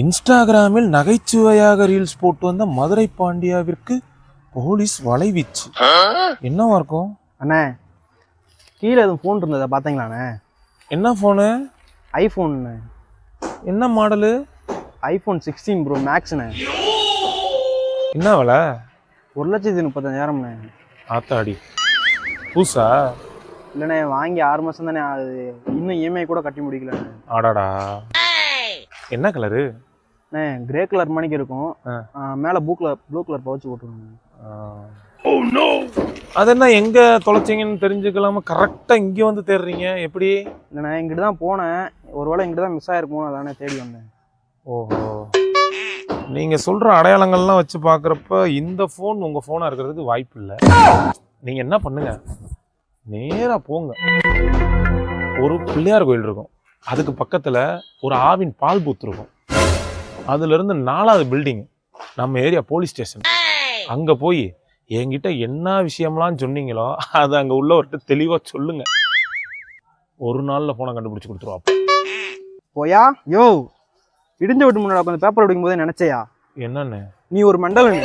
இன்ஸ்டாகிராமில் நகைச்சுவையாக ரீல்ஸ் போட்டு வந்த மதுரை பாண்டியாவிற்கு போலீஸ் வலைவீச்சு. என்னவா இருக்கும்? அண்ணே கீழே எதுவும் ஃபோன் இருந்ததா? பார்த்தீங்களாண்ணே என்ன ஃபோனு ஐஃபோன்ண்ணே என்ன மாடலு ஐஃபோன் சிக்ஸ்டீன் ப்ரோ மேக்ஸ்ண்ணே என்ன விலை? ஒரு லட்சத்தி முப்பத்தஞ்சாயிரம்ண்ணே ஆத்தாடி. பூசா இல்லைண்ணே வாங்கி ஆறு மாதம் தானே ஆகுது. இன்னும் இஎம்ஐ கூட கட்டி முடிக்கலண்ணே. ஆடாடா. என்ன கலரு கிரே கலர் மணிக்கு இருக்கும். மேலே blue colour blue colour pouch போட்டுருங்க. அது என்ன எங்க தொலைச்சிங்கன்னு தெரிஞ்சுக்கலாம? கரெக்டா இங்க வந்து தேடுறீங்க. எப்படி? இல்லைண்ணே இங்கிட்டு தான் போனேன். ஒருவேளை இங்கிட்டு தான் மிஸ் ஆயிருக்கும் அதானே தேடி வந்தேன். ஓஹோ. நீங்க சொல்ற அடையாளங்கள்லாம் வச்சு பார்க்கறப்ப இந்த ஃபோன் உங்க ஃபோனா இருக்கிறதுக்கு வாய்ப்பு இல்லை. நீங்க என்ன பண்ணுங்க? நேரா போங்க. ஒரு பிள்ளையார் கோயில் இருக்கும். அதுக்கு பக்கத்துல ஒரு ஆவின் பால் பூத் இருக்கும். அதுல இருந்து நாலாவது பில்டிங் நம்ம ஏரியா போலீஸ் ஸ்டேஷன் அங்க போய் என்கிட்ட என்ன விஷயம்லாம் சொன்னீங்களோ அதை அங்க உள்ளவர்கிட்ட தெளிவா சொல்லுங்க. ஒரு நாள்ல போனை கண்டுபிடிச்சு கொடுத்துருவா போயா? யோ இடிஞ்ச விட்டு முன்னாடி உட்காந்து பேப்பர் படிக்கும் போதே நினைச்சையா? என்னன்னு? நீ ஒரு மண்டலன்.